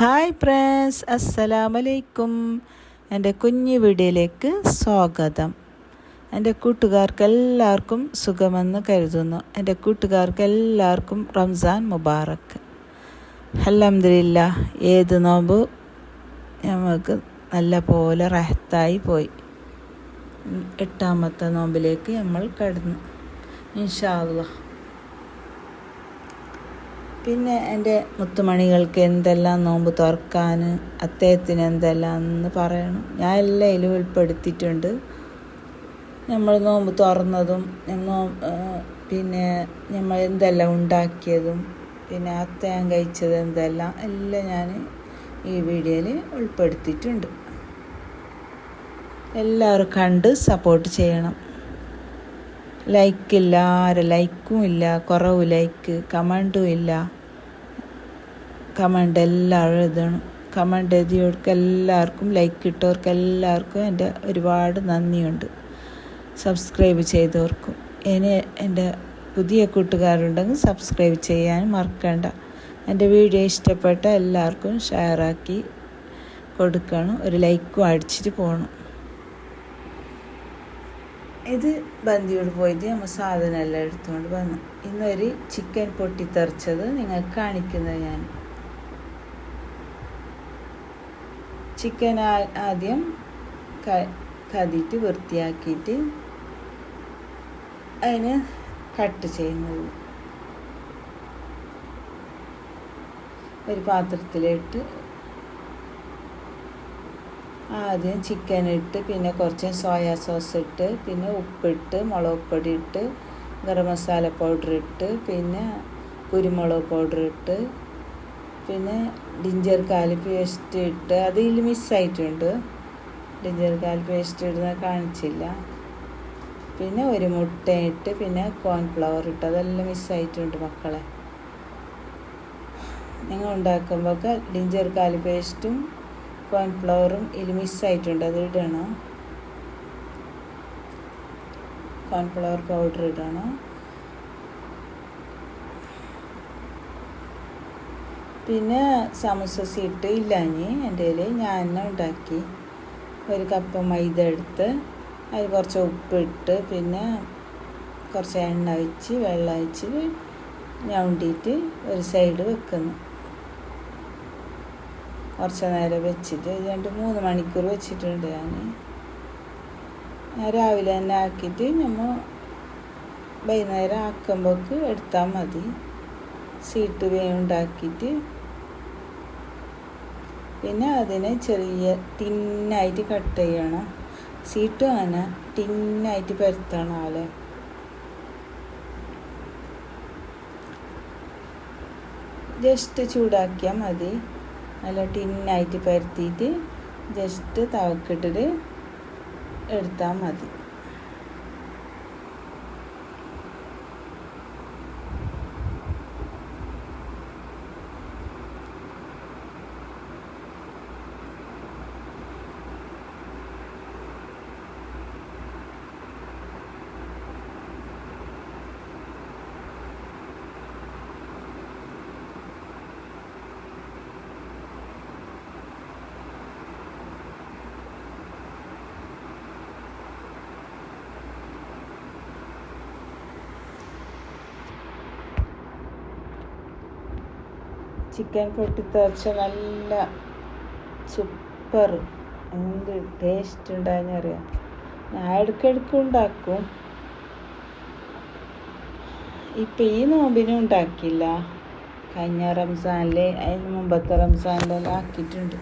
Hi friends അസ്സലാമലൈക്കും എന്റെ കുഞ്ഞു വീഡിയോയിലേക്ക് സ്വാഗതം. എന്റെ കൂട്ടുകാർക്ക് എല്ലാവർക്കും സുഖമെന്ന് കരുതുന്നു. എന്റെ കൂട്ടുകാർക്ക് എല്ലാവർക്കും റംസാൻ മുബാറക്ക് അലഹമില്ല ഏത് നോമ്പ് നമുക്ക് നല്ല പോലെ റഹത്തായി പോയി. എട്ടാമത്തെ നോമ്പിലേക്ക് നമ്മൾ കടന്നു. ഇൻഷാ പിന്നെ എന്റെ മുത്തുമണികൾക്ക് എന്തെല്ലാം നോമ്പ് തുറക്കാൻ അദ്ദേഹത്തിന് എന്തെല്ലാം എന്ന് പറയണം. ഞാൻ എല്ലാം ഉൾപ്പെടുത്തിയിട്ടുണ്ട്. നമ്മൾ നോമ്പ് തുറന്നതും പിന്നെ നമ്മൾ എന്തെല്ലാം ഉണ്ടാക്കിയതും പിന്നെ അത്തയം കഴിച്ചത് എന്തെല്ലാം എല്ലാം ഞാൻ ഈ വീഡിയോയിൽ ഉൾപ്പെടുത്തിയിട്ടുണ്ട്. എല്ലാവരും കണ്ട് സപ്പോർട്ട് ചെയ്യണം. ലൈക്കില്ല ആരെ ലൈക്കും ഇല്ല കുറവ് ലൈക്ക് കമന്റും ഇല്ല. കമന്റ് എല്ലാം എഴുതണം കമന്റ് എഴുതിയവർക്ക് എല്ലാവർക്കും ലൈക്ക് ഇട്ടവർക്ക് എല്ലാവർക്കും എന്റെ ഒരുപാട് നന്ദിയുണ്ട്. സബ്സ്ക്രൈബ് ചെയ്തവർക്കും. ഇനി എന്റെ പുതിയ കൂട്ടുകാരുണ്ടെങ്കിൽ സബ്സ്ക്രൈബ് ചെയ്യാൻ മറക്കണ്ട. എന്റെ വീഡിയോ ഇഷ്ടപ്പെട്ട എല്ലാവർക്കും ഷെയറാക്കി കൊടുക്കണം. ഒരു ലൈക്കും അടിച്ചിട്ട് പോകണം ഇത് ബന്ധിയോട് പോയിട്ട് നമ്മൾ സാധനമെല്ലാം എടുത്തുകൊണ്ട് വന്നു. ഇന്നൊരു ചിക്കൻ പൊട്ടിത്തെറിച്ചത് നിങ്ങൾക്ക് കാണിക്കുന്നത് ഞാൻ. ചിക്കൻ ആദ്യം കതിയിട്ട് വൃത്തിയാക്കിയിട്ട് അതിന് കട്ട് ചെയ്യുന്നത്. ഒരു പാത്രത്തിലിട്ട് ആദ്യം ചിക്കൻ ഇട്ട് പിന്നെ കുറച്ച് സോയാ സോസ് ഇട്ട് പിന്നെ ഉപ്പിട്ട് മുളക് പൊടി ഇട്ട് ഗരം മസാല പൗഡർ ഇട്ട് പിന്നെ കുരുമുളക് പൗഡർ ഇട്ട് പിന്നെ ജിഞ്ചർ കാലി പേസ്റ്റ് ഇട്ട് അതിൽ മിസ്സായിട്ടുണ്ട് ജിഞ്ചർ കാലി പേസ്റ്റ് ഇടുന്ന കാണിച്ചില്ല. പിന്നെ ഒരു മുട്ട ഇട്ട് പിന്നെ കോൺഫ്ലവർ ഇട്ട് അതെല്ലാം മിസ്സായിട്ടുണ്ട് മക്കളെ. നിങ്ങൾ ഉണ്ടാക്കുമ്പോൾ ജിഞ്ചർ കാലി പേസ്റ്റും കോൺഫ്ലവറും ഇതിൽ മിസ്സായിട്ടുണ്ട് അത് ഇടണം. കോൺഫ്ലവർ പൗഡർ ഇടണം. പിന്നെ സമൂസ സീട്ട് ഇല്ലാഞ്ഞ് എന്റെ കയ്യിൽ ഞാൻ തന്നെ ഉണ്ടാക്കി. ഒരു കപ്പ് മൈദ എടുത്ത് അതിൽ കുറച്ച് ഉപ്പിട്ട് പിന്നെ കുറച്ച് എണ്ണ ഒഴിച്ച് വെള്ളം ഒഴിച്ച് ഉണ്ടിയിട്ട് ഒരു സൈഡ് വെക്കുന്നു. കുറച്ച് നേരം വെച്ചിട്ട് രണ്ട് മൂന്ന് മണിക്കൂർ വെച്ചിട്ടുണ്ട് ഞാൻ രാവിലെ തന്നെ ആക്കിയിട്ട് നമ്മൾ വൈകുന്നേരം ആക്കുമ്പോൾക്ക് എടുത്താൽ മതി. സീട്ട് വേ ഉണ്ടാക്കിയിട്ട്. പിന്നെ അതിനെ ചെറിയ ടിന്നായിട്ട് കട്ട് ചെയ്യണം. സീട്ട് അങ്ങനെ ടിന്നായിട്ട് പരത്തണം അല്ലേ ജസ്റ്റ് ചൂടാക്കിയാൽ മതി. നല്ല ടിന്നായിട്ട് പരത്തിയിട്ട് ജസ്റ്റ് തവക്കിട്ടിട്ട് എടുത്താൽ മതി. ചിക്കൻ പൊട്ടിത്തെറിച്ച നല്ല സൂപ്പർ എന്ത് ടേസ്റ്റ് ഉണ്ടായെന്ന് അറിയാം. ഞാൻ ഇടയ്ക്കിടയ്ക്ക് ഉണ്ടാക്കും. ഇപ്പം ഈ നോമ്പിനും ഉണ്ടാക്കിയില്ല. കഴിഞ്ഞ റംസാനിൽ അതിന് മുമ്പത്തെ റംസാനിലെല്ലാം ആക്കിയിട്ടുണ്ട്.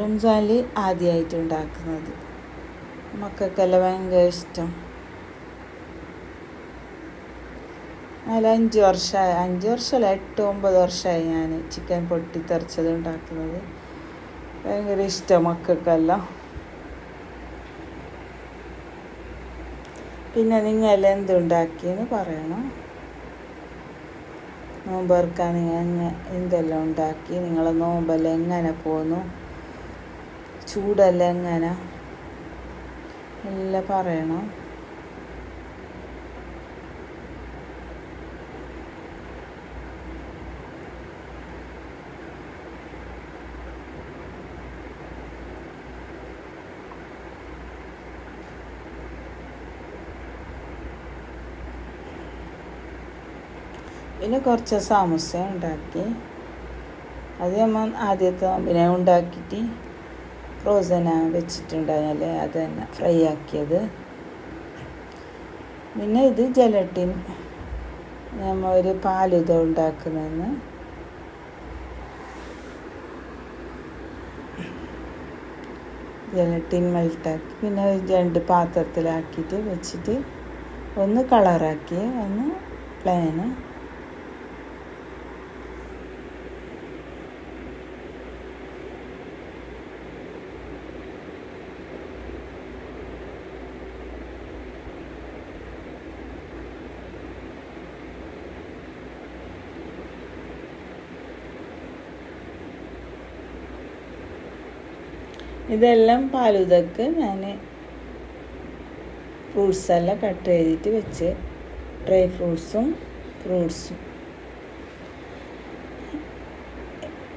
റംസാനിൽ ആദ്യമായിട്ട് ഉണ്ടാക്കുന്നത്. മക്കൾക്കെല്ലാം ഭയങ്കര ഇഷ്ടം. നാല് അഞ്ച് വർഷമായി അഞ്ച് വർഷമല്ല എട്ട് ഒമ്പത് വർഷമായി ഞാൻ ചിക്കൻ പൊട്ടിത്തെറിച്ചത് ഉണ്ടാക്കുന്നത്. ഭയങ്കര ഇഷ്ടം മക്കൾക്കെല്ലാം. പിന്നെ നിങ്ങൾ എന്തുണ്ടാക്കിയെന്ന് പറയണം. നോമ്പെറുക്കാൻ നിങ്ങൾ എന്തെല്ലാം ഉണ്ടാക്കി? നിങ്ങളെ നോമ്പെല്ലാം എങ്ങനെ പോന്നു? ചൂടെല്ലാം എങ്ങനെ? എല്ലാം പറയണം. പിന്നെ കുറച്ച് സമൂസ ഉണ്ടാക്കി. അത് നമ്മൾ ആദ്യത്തെ നോമ്പിനെ ഉണ്ടാക്കിയിട്ട് ഫ്രോസന വെച്ചിട്ടുണ്ടായാലേ അത് തന്നെ ഫ്രൈ ആക്കിയത്. പിന്നെ ഇത് ജലട്ടിൻ നമ്മൾ ഒരു പാലുത ഉണ്ടാക്കുന്നതെന്ന്. ജലട്ടിൻ മെൽട്ടാക്കി പിന്നെ രണ്ട് പാത്രത്തിലാക്കിയിട്ട് വെച്ചിട്ട് ഒന്ന് കളറാക്കി ഒന്ന് പ്ലെയിന് ഇതെല്ലാം പാലുതക്ക് ഞാൻ ഫ്രൂട്ട്സ് എല്ലാം കട്ട് ചെയ്തിട്ട് വെച്ച് ഡ്രൈ ഫ്രൂട്ട്സും ഫ്രൂട്ട്സും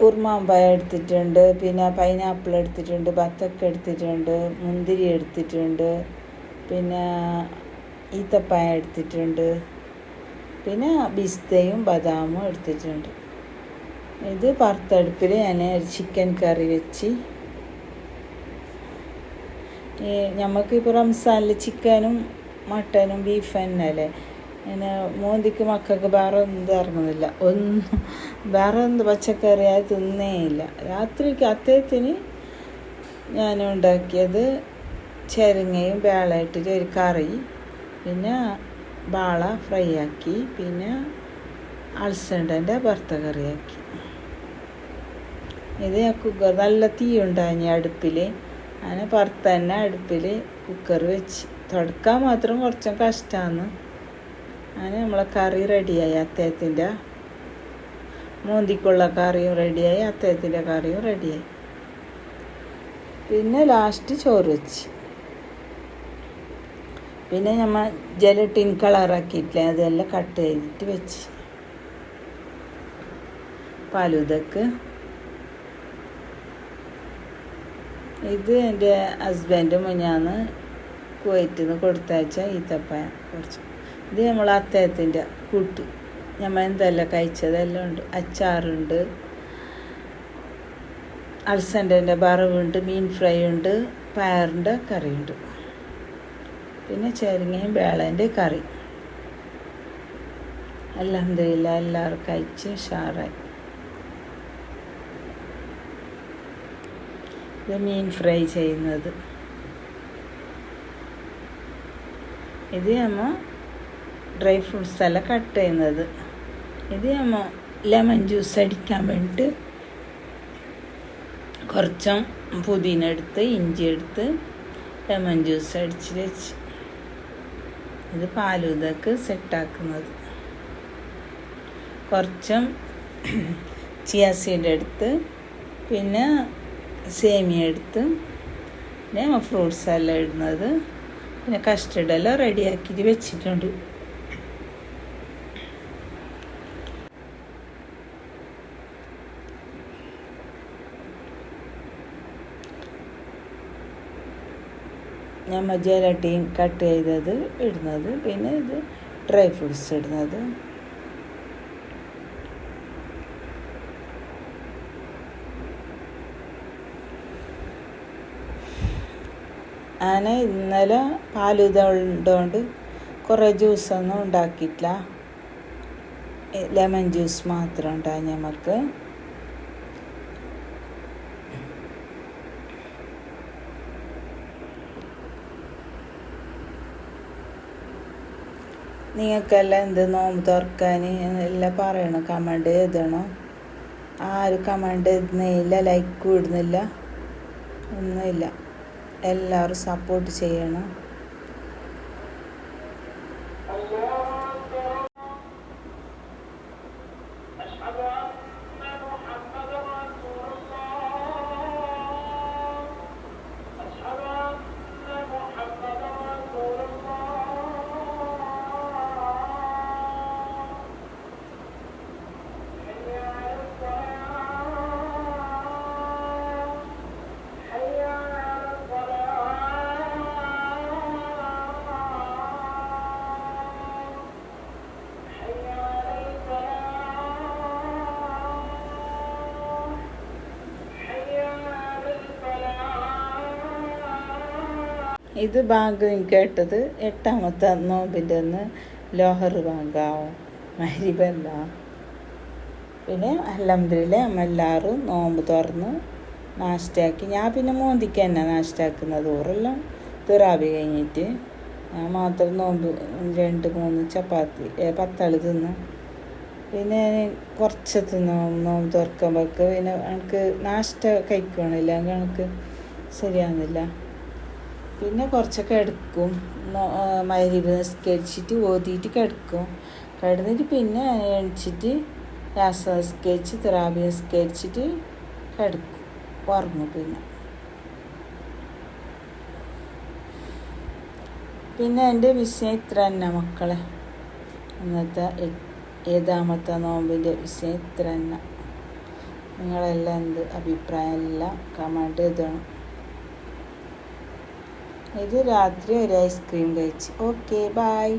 ഉർമാമ്പായ എടുത്തിട്ടുണ്ട് പിന്നെ പൈനാപ്പിൾ എടുത്തിട്ടുണ്ട് ബത്തക്ക എടുത്തിട്ടുണ്ട് മുന്തിരി എടുത്തിട്ടുണ്ട് പിന്നെ ഈത്തപ്പായ എടുത്തിട്ടുണ്ട് പിന്നെ ബിസ്തയും ബദാമും എടുത്തിട്ടുണ്ട്. ഇത് വറുത്തടുപ്പിൽ ഞാൻ ചിക്കൻ കറി വെച്ച് ഈ നമുക്കിപ്പോൾ റംസാനിൽ ചിക്കനും മട്ടനും ബീഫ് തന്നെയല്ലേ പിന്നെ മോന്തിക്ക് മക്കൾക്ക് വേറെ ഒന്നും ഇറങ്ങുന്നില്ല. ഒന്നും വേറെ എന്ത് പച്ചക്കറിയായി തിന്നേ ഇല്ല. രാത്രിക്ക് അത്തേത്തിന് ഞാൻ ഉണ്ടാക്കിയത് ചെരങ്ങയും വേളയിട്ടിട്ട് ഒരു കറി പിന്നെ ബാള ഫ്രൈ ആക്കി പിന്നെ അൾസണ്ടന്റെ ഭർത്ത കറിയാക്കി ഇത് ഞാൻ കുക്കർ നല്ല തീ ഉണ്ടായി അടുപ്പിൽ അങ്ങനെ പുറത്ത് തന്നെ അടുപ്പിൽ കുക്കർ വെച്ച്. തുടക്കാൻ മാത്രം കുറച്ചും കഷ്ടമാണ് അങ്ങനെ നമ്മളെ കറി റെഡിയായി അത്തേത്തിന്റെ മോന്തിക്കുള്ള കറിയും റെഡിയായി അത്തേത്തിന്റെ കറിയും റെഡിയായി പിന്നെ ലാസ്റ്റ് ചോറ് വെച്ച്. പിന്നെ നമ്മൾ ജലട്ടിൻ കളറാക്കിയിട്ടില്ലേ അതെല്ലാം കട്ട് ചെയ്തിട്ട് വെച്ച്. പാലുതക്ക് ഇത് എന്റെ ഹസ്ബൻഡ് മുന്നാന്ന് കുവൈറ്റിൽ നിന്ന് കൊടുത്തയച്ച ഈത്തപ്പഴ കുറച്ച്. ഇത് നമ്മൾ അത്തയത്തിന്റെ കൂട്ട്. നമ്മൾ എന്തെല്ലാം കഴിച്ചതെല്ലാം ഉണ്ട്. അച്ചാറുണ്ട് അൽസന്റെ വറവുണ്ട് മീൻ ഫ്രൈ ഉണ്ട് പയറിന്റെ ഉണ്ട്. പിന്നെ ചേരങ്ങയും വേളേന്റെ കറി. അലഹമില്ല എല്ലാവർക്കും അയച്ച് ഉഷാറായി. ഇത് മീൻ ഫ്രൈ ചെയ്യുന്നത്. ഇത് നമ്മൾ ഡ്രൈ ഫ്രൂട്ട്സ് എല്ലാം കട്ട് ചെയ്യുന്നത്. ഇത് നമ്മൾ ലെമൺ ജ്യൂസ് അടിക്കാൻ വേണ്ടിയിട്ട് കുറച്ചും പുതിന എടുത്ത് ഇഞ്ചി എടുത്ത് ലെമൺ ജ്യൂസ് അടിച്ച് വെച്ച് ഇത് പാലൂതക്ക് സെറ്റാക്കുന്നത് കുറച്ചും ചിയാസീഡ് എടുത്ത് പിന്നെ സേമിയ എടുത്ത് പിന്നെ ഫ്രൂട്ട്സ് എല്ലാം ഇടുന്നത് പിന്നെ കസ്റ്റർഡ് എല്ലാം റെഡിയാക്കിയിട്ട് വെച്ചിട്ടുണ്ട്. നമ്മൾ ജലട്ടിയും കട്ട് ചെയ്തത് ഇടുന്നത് പിന്നെ ഇത് ഡ്രൈ ഫ്രൂട്ട്സ് ഇടുന്നത്. ഞാൻ ഇന്നലെ പാലുത കുറേ ജ്യൂസൊന്നും ഉണ്ടാക്കിയിട്ടില്ല. ലെമൺ ജ്യൂസ് മാത്രം ഉണ്ടായി നമുക്ക് നിങ്ങൾക്കെല്ലാം എന്ത് നോമ്പ് തുറക്കാൻ എല്ലാം പറയണം? കമന്റ് എഴുതണം? ആരും കമന്റ് എഴുതുന്നില്ല ലൈക്ക് ഇടുന്നില്ല ഒന്നുമില്ല. എല്ലാവരും സപ്പോർട്ട് ചെയ്യണം. ഇത് ബാങ്ക് കേട്ടത് എട്ടാമത്തെ നോമ്പിന്റെ അന്ന് ലോഹർ ബാങ്കാവും. മരിബല്ല പിന്നെ അലഹമില്ല എല്ലാവരും നോമ്പ് തുറന്ന് നാഷ്ടാക്കി. ഞാൻ പിന്നെ മോന്തിക്ക് തന്നെ നാഷ്ടാക്കുന്നത് ഊറെല്ലാം തുറാബി കഴിഞ്ഞിട്ട് ഞാൻ മാത്രം നോമ്പ് രണ്ട് മൂന്ന് ചപ്പാത്തി പത്താൾ തിന്ന്. പിന്നെ കുറച്ച് തിന്നു. നോമ്പ് തുറക്കുമ്പോഴൊക്കെ പിന്നെ എനിക്ക് നാഷ്ട കഴിക്കണില്ല. എനിക്ക് ശരിയാകുന്നില്ല പിന്നെ കുറച്ചൊക്കെ എടുക്കും. മരി നിസ്കരിച്ചിട്ട് ഓതിയിട്ട് കിടക്കും. കിടന്നിട്ട് പിന്നെ എണിച്ചിട്ട് രാസ നിസ്കരിച്ച് തിറാബി നിസ്കരിച്ചിട്ട് കിടക്കും. ഉറങ്ങും പിന്നെ. പിന്നെ എന്റെ വിഷയം ഇത്ര തന്നെ മക്കളെ. ഇന്നത്തെ ഏതാമത്തെ നോമ്പിന്റെ വിഷയം ഇത്ര തന്നെ. നിങ്ങളെല്ലാം എന്ത് അഭിപ്രായം? എല്ലാം കമന്റ് എഴുതണം. ഇത് രാത്രി ഒരു ഐസ്ക്രീം കഴിച്ച്. Okay bye